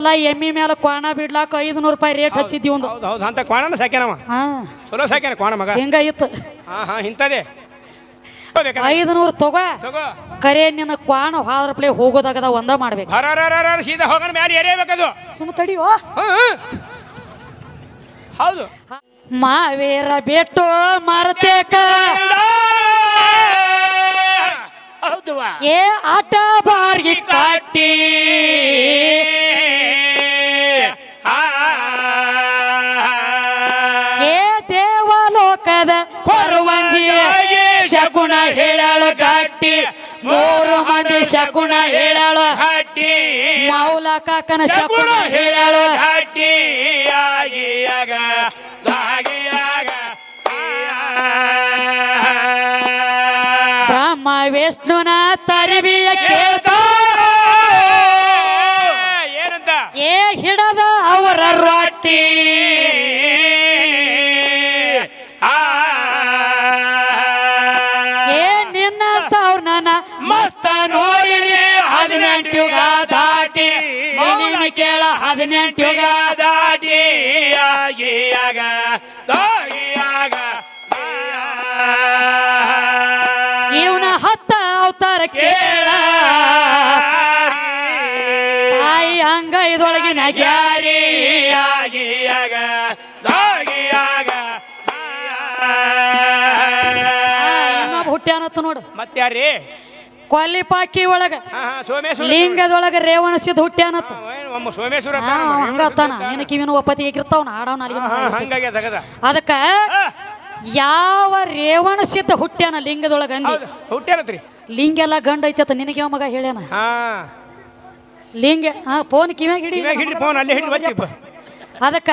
ಎಲ್ಲ ಎಮ್ಮಿ ಮೇಲೆ ಕ್ವಾಣ ಬಿಡ್ಲಾಕ ಐದು ನೂರು ರೂಪಾಯಿ ರೇಟ್ ಹಚ್ಚಿದ್ವಿ ಒಂದು ಹೌದು ಹೌದು ಅಂತ ಕ್ವಾಣನ ಸಾಕ್ಯಾನವ. ಹಾ. ಚಲೋ ಸಾಕ್ಯಾನ ಕ್ವಾಣ ಮಗ? ಹಿಂಗಾಗಿತ್ತು ಹಾ ಹಾ ಇಂಥದೇ ಐದು ನೂರು ತಗೋ. ತಗೋ. ಕರೆ ನಿನ್ನ ಕ್ವಾಣ ಹಾದ್ರ ಪ್ಲೇ ಹೋಗೋದಾಗದ ಒಂದ ಮಾಡ್ಬೇಕು. ಸೀದಾ ಹೋಗೋಣ ಎರೇಬೇಕದು ಸುಮ್ ತಡಿಯೋ ಹಾ, ಹಾ. ಹೌದು. ಮಾವೇರ ಬೆಟ್ಟು ಮರತೇಕ. ಹೌದು. ಏ ಆಟ ಬಾರ್ಗಿ ಕಟ್ಟಿ ಗಟ್ಟಿ. ಮೂರು ಮಂದಿ ಶಕುನ ಹೇಳಾಳ. ಹಟ್ಟಿ ಮೌಲ ಕಾಕನ ಶಕುನ ಹೇಳಾಳ. ಹಟ್ಟಿ ಆಗಿಯಾಗ ಆಗಿಯಾಗ ಬ್ರಹ್ಮ ವಿಷ್ಣುನ ತರಿವಿಯ ಕೇಳ್ತಾ ಹದಿನೆಂಟು ಗಾದಿಯಾಗಿಯಾಗ ದಾಗಿಯಾಗ ಇವನ ಹತ್ತ ಅವತಾರ ಕೇಳ. ತಾಯಿ ಹಂಗ ಇದೊಳಗಿನ ಗ್ಯಾರಿಯಾಗಿಯಾಗ ದಾಗಿಯಾಗ ಹುಟ್ಟ್ಯಾನತ್ತ ನೋಡು. ಮತ್ತಾರಿ ಕೊಲ್ಲಿ ಪಾಕಿ ಒಳಗ ಲಿಂಗದೊಳಗೆ ಲಿಂಗದೊಳಗ ರೇವಣಸಿದ್ ಹುಟ್ಟ್ಯಾನತ್ತ ಒಮ್ಮ ಸೋಮೇಶ್ವರ ಹಾ ಹಂಗತ್ತಾನ ನಿನ್ನ ಕಿವಿನ ಒಪ್ಪತಿ ಆಗಿರ್ತಾವನ ಆಡವನ ಹಂಗಾಗಿ ತಗದ ಅದಕ್ಕ ಯಾವ ರೇವಣ ಸಿದ್ಧ ಹುಟ್ಟ್ಯಾನ ಲಿಂಗದೊಳಗ ಅಂದಿ? ಹುಟ್ಟ್ಯಾನತ್ರಿ. ಲಿಂಗ ಎಲ್ಲ ಗಂಡ ಐತತ ನಿನಗೆ ಯಾವ ಮಗ ಹೇಳ್ಯಾನ? ಹಾ. ಲಿಂಗ ಹಾ ಫೋನ್ ಕಿವ್ಯಾಗ ಹಿಡಿ ಹಿಡ್ರಿ ಫೋನ್ ಅಲ್ಲೇ ಹಿಡ್ರಿ ಅದಕ್ಕ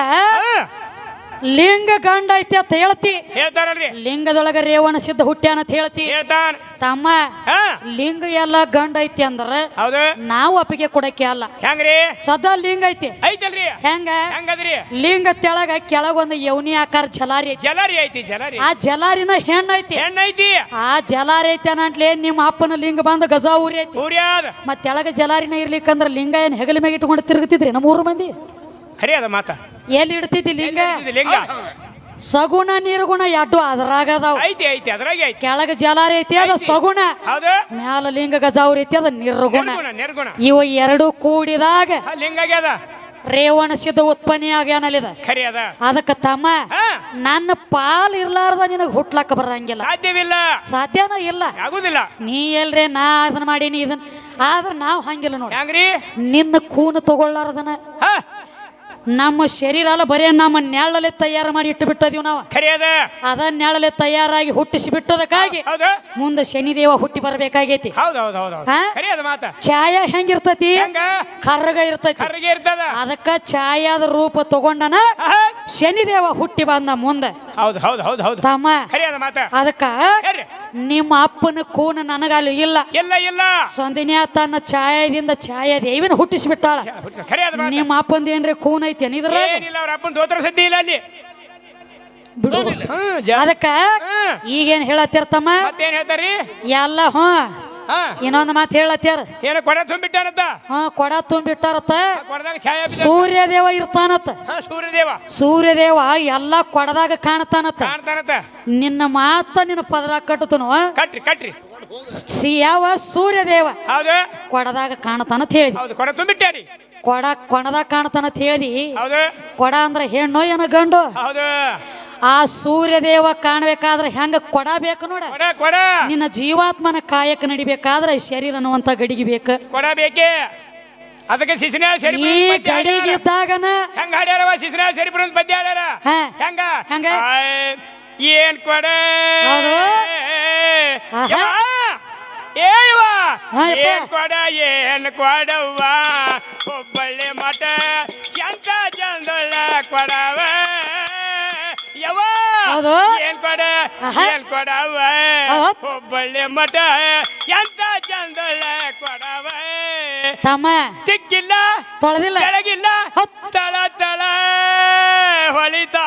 ಲಿಂಗ ಗಂಡ ಐತಿ ಅಂತ ಹೇಳ್ತಿ. ಹೇಳ್ತಾರಲ್ರಿ. ಲಿಂಗದೊಳಗ ರೇವಣ ಸಿದ್ಧ ಹುಟ್ಟ್ಯಾನ ಅಂತ ಹೇಳ್ತಿ. ಹೇಳ್ತಾನ ತಮ್ಮ ಹಾ. ಲಿಂಗ ಎಲ್ಲ ಗಂಡ ಐತಿ ಅಂದ್ರ ಹೌದು. ನಾವು ಅಪ್ಪಿಗೆ ಕೊಡಕ್ಕೆ ಅಲ್ಲ. ಹೆಂಗ್ರಿ? ಸದಾ ಲಿಂಗ ಐತಿ. ಐತಲ್ರಿ. ಹೆಂಗ? ಹೆಂಗದ್ರಿ? ಲಿಂಗ ತೆಳಗ ಕೆಳಗೊಂದು ಯೌನಿ ಆಕಾರ ಜಲಾರಿ ಐತಿ. ಜಲಾರಿ ಐತಿ ಜಲಾರಿ. ಆ ಜಲಾರಿನ ಹೆಣ್ಣ ಐತಿ. ಹೆಣ್ಣೈತಿ ಆ ಜಲಾರಿ ಐತಿ ಅನ್ನಂಟ್ಲೆ ನಿಮ್ಮ ಅಪ್ಪನ ಲಿಂಗ ಬಂದು ಗಜಾ ಊರಿ ಐತಿ. ಊರ್ಯಾದ ಮತ್ತೆ ತೆಳಗ ಜಲಾರಿನ ಇರ್ಲಿಕ್ಕಂದ್ರ ಲಿಂಗ ಏನ್ ಹೆಗಲ ಮ್ಯಾಗ ಇಟ್ಕೊಂಡು ತಿರುಗುತ್ತಿದ್ರಿ ನಮ್ಮ ಊರು ಮಂದಿ? ಖರೀ ಅದ ಮಾತ. ಎಲ್ಲಿ ಇಡ್ತಿದ್ದಿ ಲಿಂಗ? ಲಿಂಗ? ಸಗುಣ ನಿರ್ಗುಣ ಎಡ್ಡು ಅದ್ರಾಗ ಅದಾವ ಐತಿ ಐತಿ ಅದ್ರಾಗೆ ಐತಿ. ಕೆಳಗ ಜಲಾರಿ ಐತಿ ಅದ ಸಗುಣ. ಹೌದು. ಮ್ಯಾಲ ಲಿಂಗ ಗಜಾವ್ರ ಐತಿ ಅದ ನಿರ್ಗುಣ. ನಿರ್ಗುಣ ನಿರ್ಗುಣ. ಇವ ಎರಡು ಕೂಡಿದಾಗ ಹಾ, ಲಿಂಗ ಆಗ್ಯದ? ರೇವಣ ಸಿದ್ಧ ಉತ್ಪನ್ನಿ ಆಗ್ಯಾನಲ್ಲಿದ ಖರಿ ಅದ. ಅದಕ್ಕ ತಮ್ಮ ಹಾ. ನನ್ನ ಪಾಲ್ ಇರ್ಲಾರ್ದ ನಿನಗ್ ಹುಟ್ಲಕ್ಕ ಬರಂಗಿಲ್ಲ. ಸಾಧ್ಯವಿಲ್ಲ. ಸಾಧ್ಯನ ಇಲ್ಲ. ಆಗುದಿಲ್ಲ. ನೀ ಎಲ್ರೆ ನಾ ಅದನ್ನ ಮಾಡೀನಿ ಇದನ್. ಆದ್ರ ನಾವು ಹಂಗಿಲ್ಲ ನೋಡಿ. ನಿನ್ನ ಕೂನು ತಗೊಳ್ಳಾರ್ದನ. ಹಾ. ನಮ್ಮ ಶರೀರ ಅಲ್ಲ ಬರೇ ನಮ್ಮ ನೆಳಲೆ ತಯಾರು ಮಾಡಿ ಇಟ್ಟು ಬಿಟ್ಟದೀವಿ ನಾವು ಅದ ನ್ಯಾಳಲೆ ನೆಳಲೆ ತಯಾರಾಗಿ ಹುಟ್ಟಿಸಿ ಬಿಟ್ಟದಕ್ಕಾಗಿ ಮುಂದೆ ಶನಿದೇವ ಹುಟ್ಟಿ ಬರಬೇಕಾಗೈತಿ. ಛಾಯ ಹೆಂಗಿರ್ತತಿ? ಕರ್ಗ ಕರ್ರಗ ಇರ್ತೈತಿ. ಇರ್ತದ? ಅದಕ್ಕ ಛಾಯಾದ ರೂಪ ತಗೊಂಡನ. ಶನಿದೇವ ಹುಟ್ಟಿ ಬಂದ ಮುಂದೆ. ಹೌದು ಹೌದು ಹೌದು ಹೌದು. ತಮ್ಮ ಖರಿ ಅದ ಮಾತ. ಅದಕ್ಕ ನಿಮ್ಮ ಅಪ್ಪನ ಕೂನ ನನಗಲ್ಲಿ ಇಲ್ಲ. ಇಲ್ಲ ಇಲ್ಲ. ಸಂದಿನ್ಯಾ ತನ್ನ ಛಾಯದಿಂದ ಛಾಯ ದೇವಿನ ಹುಟ್ಟಿಸಿಬಿಟ್ಟಾಳ. ಖರಿ ಅದ ಮಾತ. ನಿಮ್ಮ ಅಪ್ಪಂದ ಏನ್ರಿ ಕೂನ್ ಐತಿ ಇದ್ರ ಏನಿಲ್ಲ ಅವ್ರ ಅಪ್ಪನ ದೋತ್ರ ಸದ್ದಿ ಇಲ್ಲ ಅಲ್ಲಿ. ಬಿಡು. ಅದಕ್ಕ. ಈಗೇನ್ ಹೇಳತ್ತಿರ್ತಮ್ಮ ಮತ್ತೇನ್ ಹೇಳ್ತಾರಿ ಎಲ್ಲ ಹ್ಞೂ ಹಾ. ಇನ್ನೊಂದು ಮಾತು ಹೇಳತ್ಯಾರ. ಏನು ಕೊಡ ತುಂಬಿಟ್ಟಾರತ್ತ? ಹಾ ಕೊಡ ತುಂಬಿಟ್ಟಾರತ್ತ. ಕೊಡದಾಗ ಛಾಯಾ ಬಿದ್ದ. ಸೂರ್ಯದೇವ ಇರ್ತಾನತ್ತ. ಹಾ ಸೂರ್ಯದೇವ. ಸೂರ್ಯದೇವ ಎಲ್ಲ ಕೊಡದಾಗ ಕಾಣ್ತಾನತ್ತ. ಕಾಣ್ತಾನತ್ತ. ನಿನ್ನ ಮಾತ ನಿನ್ನ ಪದರ ಕಟ್ಟತನು ಕಟ್ರಿ ಕಟ್ರಿ. ಯಾವ ಸೂರ್ಯದೇವ. ಹೌದು. ಕೊಡದಾಗ ಕಾಣ್ತಾನಂತ ಹೇಳಿದಿ ಹೌದು ಕೊಡ ತುಂಬಿಟ್ಟಾರಿ ಕೊಡ ಕೊಡದಾಗ ಕಾಣ್ತಾನಂತ ಹೇಳಿದಿ ಹೌದು. ಕೊಡ ಅಂದ್ರೆ ಹೆಣ್ಣು ಏನ ಗಂಡು ಹೌದು. ಆ ಸೂರ್ಯದೇವ ಕಾಣ್ಬೇಕಾದ್ರೆ ಹೆಂಗ ಕೊಡಬೇಕು ನೋಡ. ನಿನ್ನ ಜೀವಾತ್ಮನ ಕಾಯಕ ನಡಿಬೇಕಾದ್ರೆ ಶರೀರ ಅನ್ನುವಂತ ಗಡಿಗೆ ಬೇಕು. ಕೊಡಬೇಕೆ ಅದಕ್ಕೆ ಶಿಶಿನ ಸರಿ ಈ ಗಡಿಗೆ ಇದ್ದಾಗನ ಹೆಂಗ ಹಾಡ್ಯಾರವ ಶಿಶಿನ ಸರಿ ಬರೋದ್ ಪದ್ಯ ಹಾಡ್ಯಾರ? ಹಾ. ಹೆಂಗ? ಹೆಂಗ? ಆಯ್, ಏನ್ ಕೊಡ? ಹೌದು. ಆಹಾ. ಏ ಹಾ, ಯಪ್ಪ. ಏನ್ ಕೊಡ ಏನ್ ಕೊಡವ್ವ? ಒಬ್ಬಳ್ಳಿ ಮಠ ಎಂತ ಚಂದೊಳ್ಳ ಕೊಡವ? ಯವ ಹೌದು. ಏನ್ ಕೊಡ? ಆಹಾ. ಏನ್ ಕೊಡವ ಹೌದ್. ಒಬ್ಬಳ್ಳಿ ಮಠ. ಎಂತ ಚಂದೊಳ್ಳ ಕೊಡವ ತಮ್ಮ. ತಿಕ್ಕಿಲ್ಲ ತೊಳೆದಿಲ್ಲ. ಕೆಳಗಿಲ್ಲ ಹತ್. ತಳ ತಳ ಹೊಳಿತಾ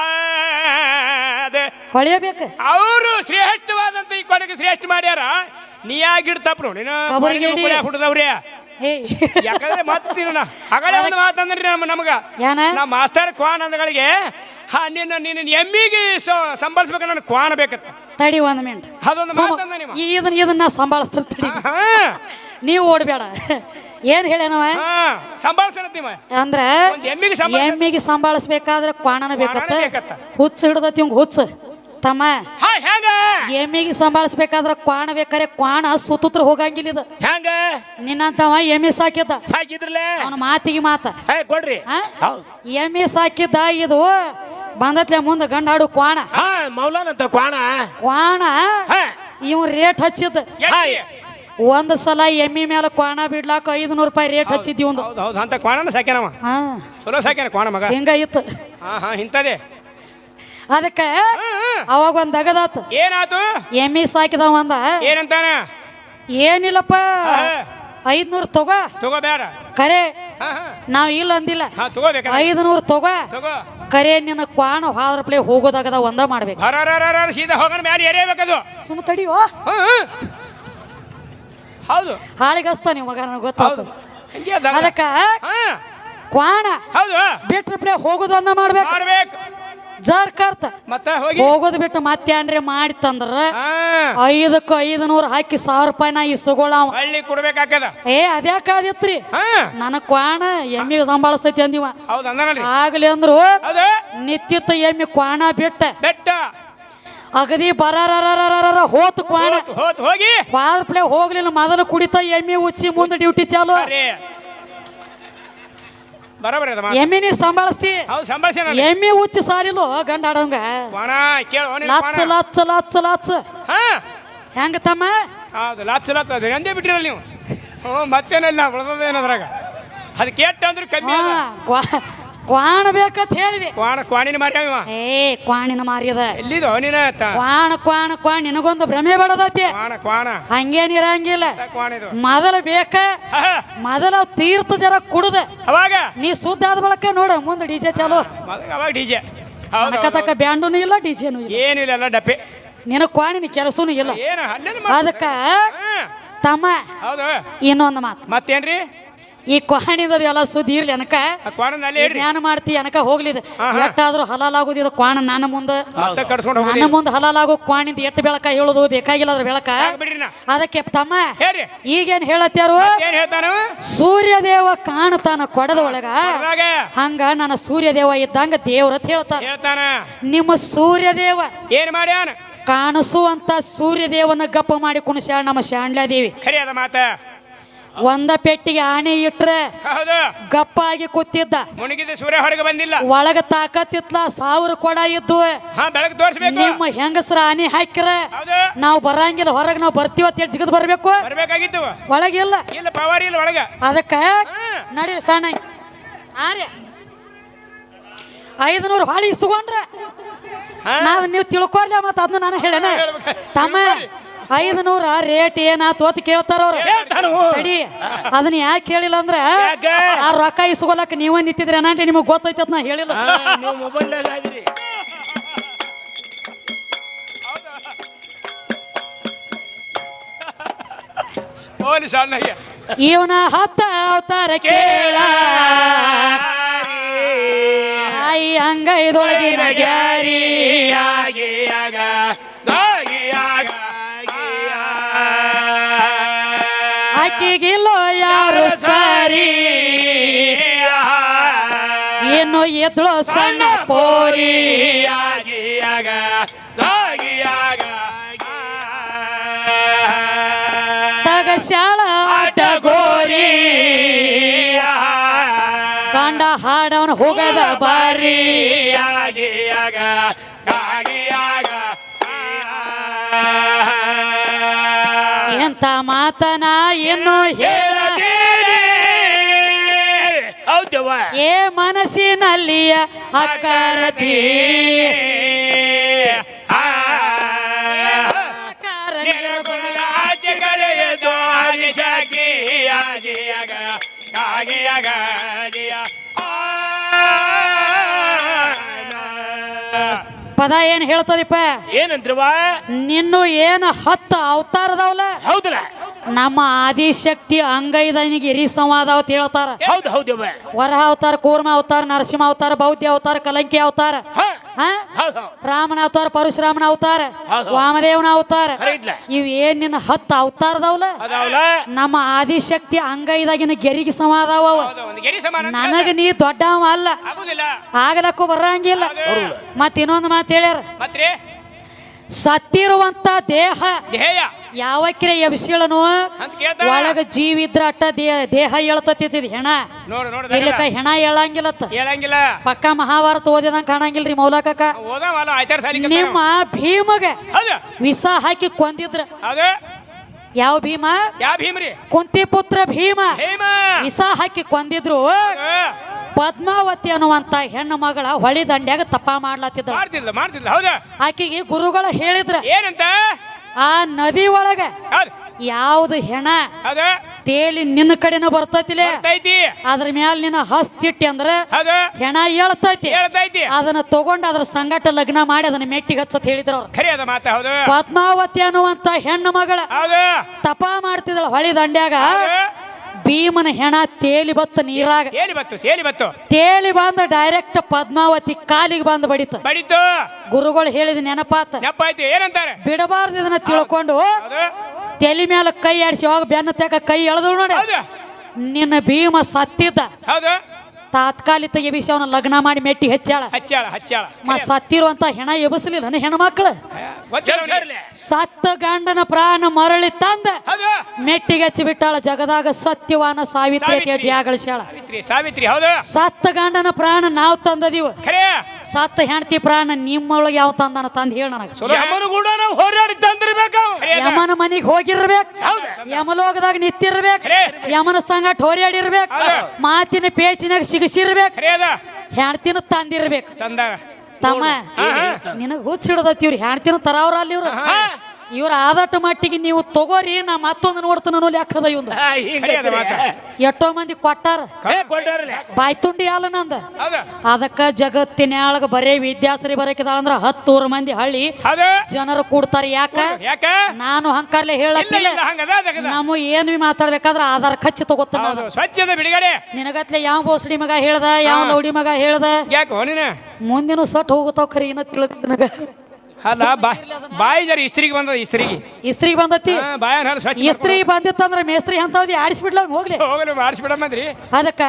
ಹೊಳೆಯಬೇಕು. ಅವರು ಶ್ರೇಷ್ಠವಾದಂತ ಈ ಕೊಡಗೆ ಶ್ರೇಷ್ಠ ಮಾಡ್ಯಾರ? ನೀ ಯಾಗಿಡ ತಪ್ಪು ನೋಡಿ ಕಬರ್ಗಿಡಿ. ಹುಟ್ಟದವ್ರೆ ಏಯ್ ಯಾಕಂದ್ರೆ ಮತ್ತಿನ ಅಗಳೇ ಒಂದು ಮಾತಂದ್ರಿ ನಮ್ಮ ನಮಗ. ಏನ ನಮ್ಮ ಮಾಸ್ತರ್ ಕ್ವಾನ್ ಅಂದಗಳಿಗೆ ಹಾ ನಿನ್ನ ನಿನ್ನ ಎಮ್ಮಿಗೆ ಸಂಭಾಳಿಸ್ಬೇಕು ನನ್ನ ಕ್ವಾನ್ ಬೇಕತ್ತ. ತಡಿ ಒಂದು ಮಿನಿಟ್ ಅದೊಂದು ಮಾತಂದ ನಿಮ್ಮ ಇದನ್ನ ಇದನ್ನ ಸಂಭಾಳಿಸ್ತೀನಿ ತಡಿ. ಹಾ ನೀವು ಓಡ್ಬೇಡ. ಏನ್ ಹೇಳ್ಯಾನವ? ಹಾ ಅಂದ್ರೆ ಅಂದ್ರ ಒಂದ್ ಎಮ್ಮಿಗೆ ಸಂಭಾಳಿಸ ಎಮ್ಮಿಗೆ ಸಂಭಾಳಿಸ್ಬೇಕಾದ್ರೆ ಕ್ವಾಣನ ಬೇಕತ್ತ. ಬೇಕತ್ತ. ಹುಚ್ಚ ಹಿಡ್ದತಿ ಇವಂಗ್ ಹುಚ್ಚ. ತಮ್ಮ ಹಾ ಹೆಂಗ? ಎಮ್ಮಿಗೆ ಸಂಭಾಳಿಸ್ಬೇಕಾದ್ರೆ ಕ್ವಾಣ ಬೇಕಾರೆ ಕ್ವಾಣ ಸುತ್ತುತ್ರ ಹೋಗಂಗಿಲ್ಲ ಇದು. ಹೆಂಗ? ನಿನ್ನಂತವ ಎಮ್ಮಿ ಸಾಕಿದ್ದ. ಸಾಕಿದ್ರಲ್ಲ ಅವನ ಮಾತಿಗೆ ಮಾತ. ಹೇ ಕೊಡ್ರಿ. ಆ? ಹೌದ್. ಎಮ್ಮಿ ಸಾಕಿದ್ದ ಇದು ಬಂದತ್ಲೆ ಮುಂದೆ ಗಂಡಾಡು ಕ್ವಾಣ. ಹಾ ಮೌಲಾನ್ ಅಂತ ಕ್ವಾಣ. ಕ್ವಾಣ? ಹಾ. ಇವ್ ರೇಟ್ ಹಚ್ಚಿದ್ದ. ಒಂದ್ ಸಲ ಎಮ್ಮಿ ಮೇಲೆ ಕ್ವಾಣ ಬಿಡ್ಲಾಕ ಐದ್ನೂರು ರೂಪಾಯಿ ರೇಟ್ ಹಚ್ಚಿದ್ದಿ ಒಂದು ಹೌದು ಹೌದು. ಅಂತ ಕ್ವಾಣನ ಸಾಕ್ಯಾನವ. ಹಾ. ಚಲೋ ಸಾಕ್ಯಾನ ಕ್ವಾಣ ಮಗ. ಹಿಂಗ ಇತ್ತು. ಹಾ ಹಾ ಇಂಥದೇ ಅದಕ್ಕೆ. ಅವಾಗ ಒಂದ್ ಅಗದಾತ. ಏನಾತು? ಎಮ್ಮಿ ಸಾಕಿದವ ಒಂದ ಏನಂತಾನ? ಏನಿಲ್ಲಪ್ಪ. ಐದ್ನೂರು ತಗೋ. ತಗೋಬೇಡ ಕರೆ. ನಾವ್ ಇಲ್ಲ ಅಂದಿಲ್ಲ. ಐದ್ನೂರು ತಗೋ. ಕರೆ ನಿನ್ನ ಕ್ವಾಣ ಹಾದ್ರಪ್ಲೆ ಹೋಗೋದಾಗದ ಒಂದ ಮಾಡ್ಬೇಕು. ಸೀದಾ ಹೋಗೋಣ ಮ್ಯಾಲೆ ಎರೇಬೇಕದು ಸುಮ್ ತಡಿಯೋ. ಹೌದು. ಹಾಳಿಗಸ್ತ ನೀವು ಮಗ ನನಗೆ ಗೊತ್ತಾಯ್ತು ಹೌದು. ಅದಕ್ಕ ಕ್ವಾಣ ಹೌದು. ಬಿಟ್ರ ಪ್ಲೇ ಹೋಗೋದು ಒಂದ ಮಾಡ್ಬೇಕು. ಮಾಡ್ಬೇಕು. ಜರ್ ಕರ್ತ. ಮತ್ತ ಹೋಗಿ. ಹೋಗೋದು ಬಿಟ್ಟು ಮತ್ತೆ ಮಾಡಿ ಮಾಡಿತ್ತಂದ್ರ ತಂದ್ರ ಐದಕ್ಕ ಐದು ನೂರು ಹಾಕಿ ಸಾವಿರ ರೂಪಾಯಿ ನಾ ಈ ಹಳ್ಳಿ ಕೊಡ್ಬೇಕಾಕದ ಏ ಅದ್ಯಾಕಾದಿತ್ರಿ ನನ ಕ್ವಾಣ ಎಮ್ಮಿಗೆ ಸಂಭಾಳಿಸ್ತೈತಿ ಅಂದಿವ. ಆಗ್ಲಿ ಅಂದ್ರು ನಿತ್ಯತ್ತ ಎಮ್ಮಿ ಕ್ವಾಣ ಬಿಟ್ಟ. ಬೆಟ್ಟ. ಅಗದಿ ಬರಾರ ಹೋತ್ ಕ್ವಾಣ. ಹೋಗಿ. ಹೋಗ್ಲಿಲ್ಲ ಮೊದಲು ಕುಡಿತ ಎಮ್ಮಿ ಉಚ್ಚಿ ಮುಂದೆ ಡ್ಯೂಟಿ ಚಾಲು. ಬರೋಬರಿ ಅದ ಎಮ್ಮೆ ಎಮ್ಮಿನಿ ಸಂಭಾಳಿಸ್ತಿ. ಹೌದು ಸಂಭಾಷಣೆ ಎಮ್ಮೆ ಉಚ್ಚಿ ಸಾರಿಲು ಗಂಡ ಆಡೋಂಗ. ಕ್ವಾಣ ಕೇಳು ಲಚ್ಚ. ಲಚ್ಚ ಲಚ್ಚ ಲಚ್ಚ. ಹಾ. ಹೆಂಗ ತಮ್ಮ? ಹೌದು ಲಚ್ಚ ಲಚ್ಚ. ಅದು ಎಂದೇ ಬಿಟ್ಟಿರಲ್ಲ ನೀವು. ಹ್ಞೂ ಮತ್ತೇನಿಲ್ಲ ಉಳ್ದದೇನದ್ರಾಗ ಅದು ಕೆಟ್ಟ ಅಂದ್ರೆ ಕಮ್ಮಿ ಕ್ವಾಣ ಬೇಕಂತ ಹೇಳಿದೆ. ಕ್ವಾಣ ಕ್ವಾಣಿನ ಮಾರ್ಯಾವ ಏ ಕ್ವಾಣಿನ ಮಾರ್ಯದ. ಎಲ್ಲಿದು? ಅವನಿನ ಕ್ವಾಣ ಕ್ವಾಣ ಕ್ವಾಣ ನಿನಗೊಂದು ಭ್ರಮೆ ಬಡದತಿ. ಕ್ವಾಣ ಕ್ವಾಣ. ಹಂಗೇನ್ ಇರಂಗಿಲ್ಲ. ಮೊದಲ ಬೇಕ ಮೊದಲ ತೀರ್ಥ ಜರ ಕುಡ್ದ. ಅವಾಗ? ನೀ ಸುದ್ದ ಆದ ಬಳಕ ನೋಡ ಮುಂದೆ ಡಿಜೆ ಚಾಲು. ಅವಾಗ ಡಿಜೆ ತಕ್ಕ ಬ್ಯಾಂಡೂನು ಇಲ್ಲ ಡಿಜೆನು ಇಲ್ಲ. ಏನಿಲ್ಲ ಎಲ್ಲ ಡಪ್ಪೆ ನಿನ ಕ್ವಾಣಿನ ಕೆಲಸನೂ ಇಲ್ಲ. ಏನು ಅದಕ್ಕ ತಮ್ಮ ಇನ್ನೊಂದು ಮಾತು. ಮತ್ತೇನ್ರಿ? ಈ ಕ್ವಾಣಿದ ಎಲ್ಲ ಸುದ್ದಿ ಇರ್ಲಿ ಅನಕ. ಜ್ಞಾನ ಮಾಡ್ತಿ ಅನಕ ಹೋಗ್ಲಿದೆ ಎಟ್ಟಾದ್ರೂ ಹಲಾಲ್ ಆಗುದಿದ ಕ್ವಾಣ ನನ್ನ ಮುಂದೆ. ನನ್ನ ಮುಂದೆ ಹಲಾಲ್ ಆಗೋ ಕ್ವಾಣಿಂದ ಎಟ್ಟು ಬೆಳಕ ಹೇಳೋದು ಬೇಕಾಗಿಲ್ಲ ಅದ್ರ ಬೆಳಕ. ಅದಕ್ಕೆ ತಮ್ಮ ಈಗೇನ್ ಹೇಳತ್ತಾರು ಸೂರ್ಯದೇವ ಕಾಣತಾನ ಕೊಡದ ಒಳಗ. ಹಂಗ ನನ್ನ ಸೂರ್ಯದೇವ ಇದ್ದಂಗ ದೇವ್ರತ್ ಹೇಳ್ತಾರ ಹೇಳ್ತಾನ. ನಿಮ್ಮ ಸೂರ್ಯದೇವ ಏನ್ ಮಾಡ್ಯಾನ? ಕಾಣಿಸುವಂತ ಸೂರ್ಯದೇವನ ಗಪ್ಪ ಮಾಡಿ ಕುಣಿಸ್ಯಾಳ ನಮ್ಮ ಶಾಂಡ್ಲಾದೇವಿ ಮಾತ. ಒಂದ ಪೆಟ್ಟಿಗೆ ಆಣೆ ಇಟ್ರೆ ಹೌದು. ಗಪ್ಪಾಗಿ ಕೂತಿದ್ದ. ಮುಣಗಿದ ಸೂರ್ಯ ಹೊರಗೆ ಬಂದಿಲ್ಲ. ಒಳಗ ತಾಕತ್ತಿತ್ಲ ಸಾವಿರ ಕೊಡ ಇದ್ದು ಹಾ ಬೆಳಗ್ಗೆ ತೋರಿಸ್ಬೇಕು. ನಿಮ್ಮ ಹೆಂಗಸ್ರ ಆನೆ ಹಾಕಿರ ನಾವು ಬರಂಗಿಲ್ಲ ಹೊರಗೆ ನಾವು ಬರ್ತೀವ ಅಂತ ಸಿಗದ್ ಬರ್ಬೇಕು. ಬರ್ಬೇಕಾಗಿತ್ತು. ಒಳಗಿಲ್ಲ. ಇಲ್ಲ ಪವರ್ ಇಲ್ಲ ಒಳಗ. ಅದಕ್ಕ ನಡಿ ಸಣ್ಣ. ಆರೆ ಐದನೂರು ಹೊಳಿ ಇಸ್ಕೊಂಡ್ರೆ ನಾನು ನೀವು ತಿಳ್ಕೊರ್ಲ ಮತ್ತೆ ಅದನ್ನ ನಾನು ಹೇಳೇನೆ. ಹೇಳ್ಬೇಕು. ಐದುನೂರ ರೇಟ್ ಏನಾತು ಅಂತ ಕೇಳ್ತಾರ ಅವ್ರು. ಅದನ್ನ ಯಾಕೆ ಕೇಳಿಲ್ಲ ಅಂದ್ರ? ಆ ರೊಕ್ಕ ಇಸ್ಕೊಳಕ್ ನೀವೇ ನಿಂತಿದ್ರಿ ಅನ್ನಂಟಿ ನಿಮಗೆ ಗೊತ್ತೈತಿ ನಾ ಹೇಳಿಲ್ಲ. ನೀವು ಮೊಬೈಲ್ನಾಗ ಇವನ ಹತ್ತ ಅವತಾರ ಕೇಳ. ತಾಯಿ ಅಂಗೈದೊಳಗಿನ ಗ್ಯಾರಿ. ಯಾರು ಸಾರಿ? ಏನು ಎದ್ಳು ಸಣ್ಣ ಪೋರಿ ತಗ ಶಾಳ ಆಟ ಗೋರಿ. ಕಂಡ ಹಾಡವನು ಹೋಗದ ಬಾರಿ. ಎಂತ ಮಾತನಾ ಇನ್ನು ಹೇಳ ಹೌದವ್ವ ಏ ಮನಸ್ಸಿನಲ್ಲಿಯ ಅಕಾರತಿ ಪದ ಏನ್ ಹೇಳ್ತದಿಪ್ಪ ಏನಂದ್ರವ ನಿನ್ನು ಏನು ಹತ್ತ ಅವತಾರದವಲ್ಲ ಹೌದಲ್ಲ ನಮ್ಮ ಆದಿಶಕ್ತಿ ಅಂಗೈದನಿಗೆ ಹಿರಿ ಸಂವಾದ ಅವತ್ತು ಹೇಳ್ತಾರ. ಹೌದು ವರಹ ಅವತಾರ ಕೂರ್ಮ ಅವತಾರ ನರಸಿಂಹ ಅವತಾರ ಬೌದ್ಧ ಅವತಾರ ಕಲಂಕಿ ಅವತಾರ. ರಾಮನ ಅವತಾರ ಪರಶುರಾಮನ ಅವತಾರ. ವಾಮದೇವನ ಅವತಾರ. ಇವ್ ಏನ್ ನಿನ್ನ ಹತ್ತು ಅವತಾರದವಲ್ಲ ನಮ್ಮ ಆದಿಶಕ್ತಿ ಅಂಗೈದಾಗಿನ ಗೆರಿಗೆ ಸಮಾದಾವ ಅಂತ ನನಗ ನೀ ದೊಡ್ಡವ ಅಲ್ಲ. ಆಗಲಕ್ಕೂ ಬರಂಗಿಲ್ಲ. ಮತ್ ಇನ್ನೊಂದು ಮಾತು ಹೇಳ್ಯಾರ. ಸತ್ತಿರುವಂತ ದೇಹ ಧ್ಯೇಯ ಯಾವಕ್ರೆ ಎಬ್ಸಿಳನು ಒಳಗ ಜೀವ ಇದ್ರ ಅಟ್ಟ ದೇಹ ದೇಹ ಹೇಳ್ತತಿದ್ ಹೆಣ. ಇಲ್ಲಕ್ಕ ಇಲ್ಲಕ ಹೆಣ ಹೇಳಂಗಿಲ್ಲತ್ತ ಹೇಳಂಗಿಲ್ಲ ಪಕ್ಕ ಮಹಾಭಾರತ ಓದಿದಂಗ ಕಾಣಂಗಿಲ್ರಿ ಮೌಲಕಕ್ಕ. ನಿಮ್ಮ ಭೀಮಗ ವಿಷ ಹಾಕಿ ಕೊಂದಿದ್ರ. ಯಾವ ಭೀಮ? ಯಾವ ಭೀಮ್ರಿ? ಕುಂತಿ ಪುತ್ರ ಭೀಮ. ವಿಷ ಹಾಕಿ ಕೊಂದಿದ್ರು. ಪದ್ಮಾವತಿ ಅನ್ನುವಂತ ಹೆಣ್ಣು ಮಗಳ ಹೊಳಿ ದಂಡ್ಯಾಗ ತಪ್ಪ ಮಾಡ್ಲಾತಿದ್ದ ಮಾಡ್ತಿಲ್ಲ ಮಾಡ್ತಿಲ್ಲ ಹೌದಾ? ಆಕಿಗೆ ಗುರುಗಳು ಹೇಳಿದ್ರ ಏನಂತ? ಆ ನದಿ ಒಳಗ ಯಾವ್ದು? ಹೆಣ ತೇಲಿ ನಿನ್ನ ಕಡೆನ ಬರ್ತೈತಿಲೆ? ಬರ್ತೈತಿ. ಅದ್ರ ಮ್ಯಾಲ ನಿನ್ನ ಹಸ್ತಿಟ್ಟಿ ಅಂದ್ರೆ ಹೆಣ ಹೇಳ್ತೈತಿ ಹೇಳ್ತೈತಿ ಅದನ್ನ ತಗೊಂಡ್ ಅದ್ರ ಸಂಗಟ ಲಗ್ನ ಮಾಡಿ ಅದನ್ನ ಮೆಟ್ಟಿಗೆ ಹಚ್ಚತ್ ಹೇಳಿದ್ರ ಅವ್ರು. ಪದ್ಮಾವತಿ ಅನ್ನುವಂತ ಹೆಣ್ಣು ಮಗಳ ತಪಾ ಮಾಡ್ತಿದಳ ಹೊಳಿ ದಂಡ್ಯಾಗ. ಭೀಮನ ಹೆಣ ತೇಲಿ ಬತ್ತ ನೀರಾಗ ತೇಲಿ ಬತ್ತು ತೇಲಿ ಬತ್ತು. ತೇಲಿ ಬಂದ ಡೈರೆಕ್ಟ್ ಪದ್ಮಾವತಿ ಕಾಲಿಗೆ ಬಂದು ಬಡಿತ. ಬಡಿತು. ಗುರುಗಳು ಹೇಳಿದ ನೆನಪಾತ. ಏನಂತಾರೆ? ಬಿಡಬಾರ್ದು ಇದನ್ನ ತಿಳ್ಕೊಂಡು ತೆಲಿ ಮೇಲೆ ಕೈ ಆಡಿಸಿ ಹೋಗ ಬೆನ್ನ ತೆಗ ಕೈ ಎಳೆದಳು ನೋಡಿ. ನಿನ್ನ ಭೀಮ ಸತ್ತಿದ್ದ. ಹೌದು. ತಾತ್ಕಾಲಿಕ ಎಬಿಸಿ ಅವನ ಲಗ್ನ ಮಾಡಿ ಮೆಟ್ಟಿ ಹೆಚ್ಚಾಳ. ಹಚ್ಚಾಳ ಹಚ್ಚಾಳ. ಮ ಸತ್ತಿರುವಂತ ಹೆಣ ಎಬಸಲಿಲ್ಲ ಹೆಣ್ಮಕ್ಳು. ಸತ್ತ ಗಂಡನ ಪ್ರಾಣ ಮರಳಿ ತಂದ. ಮೆಟ್ಟಿಗೆ ಹಚ್ಚಿ ಬಿಟ್ಟಾಳ ಜಗದಾಗ ಸತ್ಯವಾನ ಸಾವಿತ್ರಿ ಅಂತ ಸಾವಿತ್ರಿ. ಹೌದು. ಸತ್ತ ಗಂಡನ ಪ್ರಾಣ ನಾವು ತಂದದೀವ. ಸತ್ತ ಹೆಂಡತಿ ಪ್ರಾಣ ನಿಮ್ಮೊಳಗೆ ಯಾವ ತಂದನ ತಂದ ಹೇಳ ನನಗೆ. ಯಮನು ಹೋರಾಡಿ ತಂದಿರ್ಬೇಕು ಖರೆ ಯಮನ ಮನೆಗೆ ಹೋಗಿರ್ಬೇಕು. ಯಮಲೋಕದಾಗ ನಿಂತಿರ್ಬೇಕು. ಖರೆ. ಯಮನ ಸಂಗಟ ಹೋರಾಡಿರ್ಬೇಕು. ಮಾತಿನ ಪೇಚಿನಾಗ ಸಿಗಿಸಿರ್ಬೇಕು ಹೆಣ್ತಿನ ತಂದಿರ್ಬೇಕು. ತಂದಾರ. ತಮ್ಮ ನಿನಗ ಹುಚ್ಚಿಡದತ್ತಿವ್ರಿ ಹೆಣ್ತಿನ ತರಾವ್ರ ಅಲ್ಲಿ ಇವ್ರು. ಇವ್ರ ಆದಟ ಮಟ್ಟಿಗೆ ನೀವು ತಗೋರಿ ನಾ ಮತ್ತೊಂದು ನೋಡ್ತಾನ ಅನ್ನೋ ಲೆಕ್ಕದ ಇವಂದ. ಎಷ್ಟೋ ಮಂದಿ ಕೊಟ್ಟಾರ. ಬಾಯ್ ತುಂಡಿ ಅಲ್ಲ ನಂದ. ಅದಕ್ಕ ಜಗತ್ತಿನ್ಯಾಳಗ ಬರೇ ವಿದ್ಯಾಸರಿ ಬರಕಿದಾಳ ಅಂದ್ರ ಹತ್ತೂರು ಮಂದಿ ಹಳ್ಳಿ ಹೌದು. ಜನರು ಕೂಡ್ತಾರ. ಯಾಕ? ಯಾಕ? ನಾನು ಹಂಕಾರ್ಲೆ ಹೇಳ ಹೇಳತ್ತಿಲ್ಲ. ನಾವು ಏನು ವಿ ಮಾತಾಡ್ಬೇಕಾದ್ರ ಆಧಾರ್ ಖಚ್ಚಿ ತಗೋತಾನ ಹೌದು. ಸ್ವಚ್ಛದ ಬಿಡುಗಡೆ. ನಿನಗತ್ಲೆ ಯಾವ ಬೋಸಡಿ ಮಗ ಹೇಳ್ದ ಯಾವ ನೋಡಿ ಮಗ ಹೇಳ್ದ? ಮುಂದಿನ ಸಟ್ ಹೋಗುತ್ತಾವ ಖರೀನ ಏನ ತಿಳಿದ ನನಗ. ಅಲ್ಲ ಬಾ ಬಾಯಿ ಜರ ಇಸ್ತ್ರಿಗೆ ಬಂದದ ಇಸ್ತ್ರಿಗೆ. ಇಸ್ತ್ರಿಗೆ ಬಂದತಿ? ಹಾ, ಬಾಯನ್ ಸ್ವಚ್ಛ ಇಸ್ತ್ರಿ ಬಂದಿತ್ತಂದ್ರ ಮೇಸ್ತ್ರಿ ಅಂತವ್ದಿ ಆಡಿಸ್ಬಿಡ್ಲ ಅವ್ನ್ ಹೋಗ್ಲಿ ಹೋಗಲಿ ಮಾಡಿಸ್ಬಿಡಮ್ಮದ್ರಿ ಅದಕ್ಕ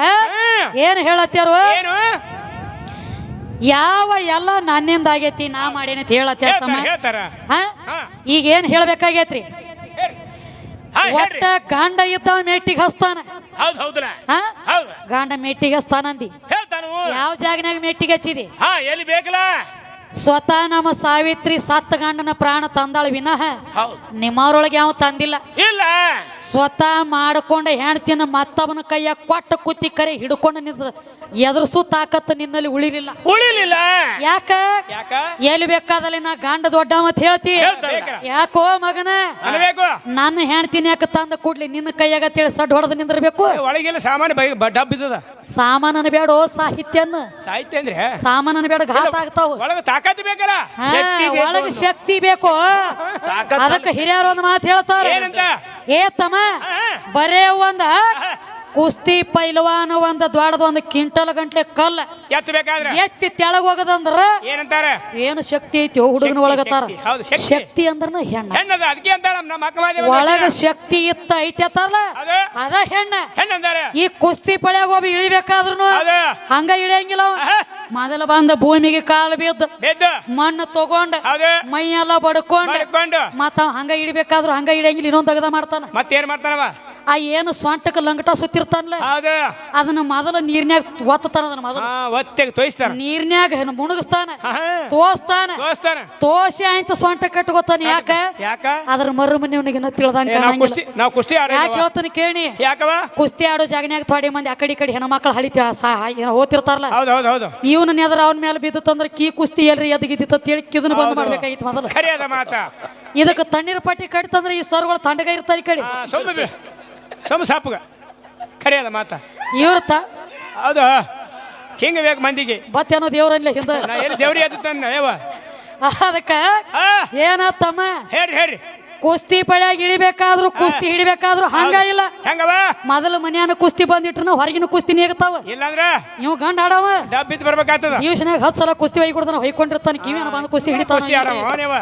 ಏನ್ ಹೇಳತ್ಯಾರು? ಏನು? ಯಾವ ಎಲ್ಲ ನನ್ನಿಂದ ಆಗೈತಿ ನಾ ಮಾಡೇನಿ ಅಂತ ಹೇಳತ್ಯಾರ ತಮ್ಮ? ಹೇಳ್ತಾರ. ಹೇಳ್ತಾರ ಹಾ? ಹಾ. ಈಗ ಏನ್ ಹೇಳ್ಬೇಕಾಗೈತ್ರಿ? ಹೇಳ್ರಿ. ಹಾ, ಒಟ್ಟ ಹೇಳ್ರಿ. ಗಂಡ ಇದ್ದವ ಮೆಟ್ಟಿಗೆ ಹಸ್ತಾನ. ಹೌದ್ ಹೌದಲ್ಲ ಹಾ? ಹೌದು. ಗಂಡ ಮೆಟ್ಟಿಗೆ ಹಸ್ತಾನಂದಿ. ಹೇಳ್ತಾನು. ಯಾವ ಜಾಗನಾಗ ಮೆಟ್ಟಿಗೆ ಹಚ್ಚಿದಿ? ಹಾ ಎಲ್ಲಿ ಬೇಕಲ್ಲ? ಸ್ವತಃ ನಮ್ಮ ಸಾವಿತ್ರಿ ಸತ್ತ ಗಂಡನ ಪ್ರಾಣ ತಂದಾಳ ವಿನಃ ನಿಮ್ಮವ್ರೊಳಗೆ ಯಾವ ತಂದಿಲ್ಲ. ಇಲ್ಲ. ಸ್ವತಃ ಮಾಡ್ಕೊಂಡ ಹೆಣ್ತಿನ ಮತ್ತವನ ಕೈಯ ಕೊಟ್ಟ ಕುತ್ತಿ ಕರೆ ಹಿಡ್ಕೊಂಡು ನಿಂತ ಎದುರಿಸು ತಾಕತ್ತು ನಿನ್ನಲ್ಲಿ ಉಳಿಲಿಲ್ಲ. ಉಳಿಲಿಲ್ಲ. ಯಾಕ? ಎಲ್ಲಿ ಬೇಕಾದಲ್ಲಿ ನಾ ಗಂಡ ದೊಡ್ಡ ಮತ್ ಹೇಳ್ತಿ? ಯಾಕೋ ಮಗನ? ನನ್ನ ಹೆಣ್ತಿನ ಯಾಕೆ ತಂದ ಕೂಡ್ಲಿ ನಿನ್ನ ಕೈಯಾಗ ತಿಳಿ ಸಡ್ ಹೊಡೆದು ನಿಂದಿರ್ಬೇಕು? ಒಳಗೆಲ್ಲ ಸಾಮಾನ್ಯ ಡಬ್ಬಿದ ಡಬ್ ಸಾಮಾನನ ಬೇಡ ಸಾಹಿತ್ಯನ ಸಾಹಿತ್ಯ ಅಂದ್ರೆ? ಸಾಮಾನನ ಬೇಡ ಘಾತ ಆಗ್ತಾವ. ಒಳಗೆ ಬೇಕಲ್ಲ? ಶಕ್ತಿ ಬೇಕು. ಒಳಗ ಅನ್ನೋ. ಶಕ್ತಿ ಬೇಕು. ತಾಕತ್ತು ಅದಕ್ಕೆ ಹಿರಿಯರು ಒಂದು ಮಾತು ಹೇಳ್ತಾರ. ಏನಂತ? ಏ ತಮ್ಮ ಬರೇ ಒಂದ ಕುಸ್ತಿ ಪೈಲವಾನ ಒಂದು ದ್ವಾಡದ ಒಂದು ಕ್ವಿಂಟಲ್ ಗಂಟ್ಲೆ ಕಲ್ಲ ಎತ್ತಬೇಕಾದ್ರೆ? ಎತ್ತಿ ತೆಳಗ ಹೋಗದಂದ್ರ ಏನಂತಾರ? ಏನು ಶಕ್ತಿ ಐತಿ ಹುಡುಗನ ಒಳಗತ್ತಾರ? ಶಕ್ತಿ. ಅಂದ್ರ ಹೆಣ್ಣ. ಹೆಣ್ಣದ ಅದಕ್ಕೆ ಅಂತಾರ ನಮ್ಮ ಒಳಗ ಶಕ್ತಿ ಇತ್ತ ಐತಿ ಅತ್ತಾರಲ್ಲ ಅದು? ಅದ ಹೆಣ್ಣ. ಹೆಣ್ಣಂದಾರ ಈ ಕುಸ್ತಿ ಪಳ್ಯಾಗ ಒಬ್ಬ ಇಳಿಬೇಕಾದ್ರೂ ಅದು? ಹಂಗ ಇಳಿಯಂಗಿಲ್ಲ. ಮೊದಲ ಬಂದ ಭೂಮಿಗೆ ಕಾಲು ಬಿದ್ದ ಮಣ್ಣು ತಗೊಂಡ ಅದು? ಮೈ ಎಲ್ಲ ಬಡ್ಕೊಂಡ. ಮತ್ತ ಹಂಗ ಇಳಿಬೇಕಾದ್ರೂ ಹಂಗ ಇಳಿಯಂಗಿಲ್ಲ ಇನ್ನೊಂದ್ ತಗದ ಮಾಡ್ತಾನ. ಮತ್ತೇನ್ ಮಾಡ್ತಾನವ? ಆ ಏನು ಸ್ವಂಟಕ ಲಂಗಟ ಸುತ್ತಿರ್ತಾನಲ್ಲ ಅದನ್ನ ಮೊದಲ ನೀರ್ನ್ಯಾಗ ಒತ್ತತಾನ ಅದನ್ನ ಮೊದಲ. ಹಾ ಒತ್ತೆಗೆ ತೋಯಿಸ್ತಾನ. ನೀರ್ನ್ಯಾಗ ಮುಣಗಿಸ್ತಾನ ತೋಸ್ತಾನ ತೋಸಿ ಆಯ್ತು ಸ್ವಂಟ ಕಟ್ಕೋತಾನ ಯಾಕ? ಯಾಕ? ಅದ್ರ ಮರು ಮನೆ ಅವನಿಗೆ ತಿಳಿದಂಗೇಳ್ತಾನೆ ನಾವ್ ಕುಸ್ತಿ ಯಾಕೆ ಹೇಳ್ತಾನೆ ಕೇಳಿ ಯಾಕವ ಕುಸ್ತಿ ಆಡೋ ಜಾಗನ್ಯಾಗ ಥೋಡಿ ಮಂದಿ ಆ ಕಡೆ ಈ ಕಡೆ ಹೆಣ್ಮಕ್ಳು ಹಳಿತ ಓದ್ತಿರ್ತಾರಲ್ಲ ಇವನ ನೆದ್ರ ಅವನ ಮೇಲೆ ಬಿದ್ದತ್ತಂದ್ರ ಕೀ ಕುಸ್ತಿ ಎಲ್ರಿ ಎದಗಿದ್ದಿತ್ತ ಹೇಳಿ ಕಿದನ್ ಬಂದ್ ಮಾಡ್ಬೇಕಾಗಿತ್ತು ಮೊದಲ. ಇದಕ್ಕೆ ತಣ್ಣೀರ್ ಪಟ್ಟಿ ಕಟ್ತಂದ್ರೆ ಈ ಸರ್ಗಳು ತಂಡಗ ಇರ್ತಾರೆ ಕಡೆ. ಸೊಮ್ಮ ಸಾಪುಗ. ಖರೆ ಅದ ಮಾತ. ಇವ್ರತ ಹೌದು? ಹಿಂಗ ಬೇಕು ಮಂದಿಗೆ. ಬತ್ತೇನೋ ದೇವ್ರಲ್ಲ ಹಿಂದ? ನಾ ಎಲ್ಲಿ ದೇವ್ರಿ ಅದು ತನ್ನ ಯಾವ ಅದಕ್ಕ ಏನ ಏನಾತಮ್ಮ ಹೇಳ್ರಿ ಹೇಳ್ರಿ. ಕುಸ್ತಿ ಪಳ್ಯಾಗ ಇಳಿಬೇಕಾದ್ರು ಕುಸ್ತಿ ಹಿಡಿಬೇಕಾದ್ರು ಹಂಗ ಇಲ್ಲ. ಹೆಂಗವ ಮೊದಲು ಮನ್ಯಾನ ಕುಸ್ತಿ ಬಂದಿಟ್ರು ಹೊರಗಿನ ಕುಸ್ತಿ ನೀಗತಾವ. ಇಲ್ಲಾಂದ್ರ? ನೀವು ಗಂಡ ಆಡವ. ಡಬ್ಬಿತ್ ಬರ್ಬೇಕಾಗ್ತದ. ದಿವ್ಸನಾಗ ಹತ್ತು ಸಲ ಕುಸ್ತಿ ಹೊಯ್ಕೊಡ್ತಾನ ಕೊಡ್ತಾನ ಹೊಯ್ಕೊಂಡಿರ್ತಾನ ಕಿವಿಯನ್ನ ಬಂದು ಕುಸ್ತಿ ಕುಸ್ತಿ ಆಡವ ನೀವ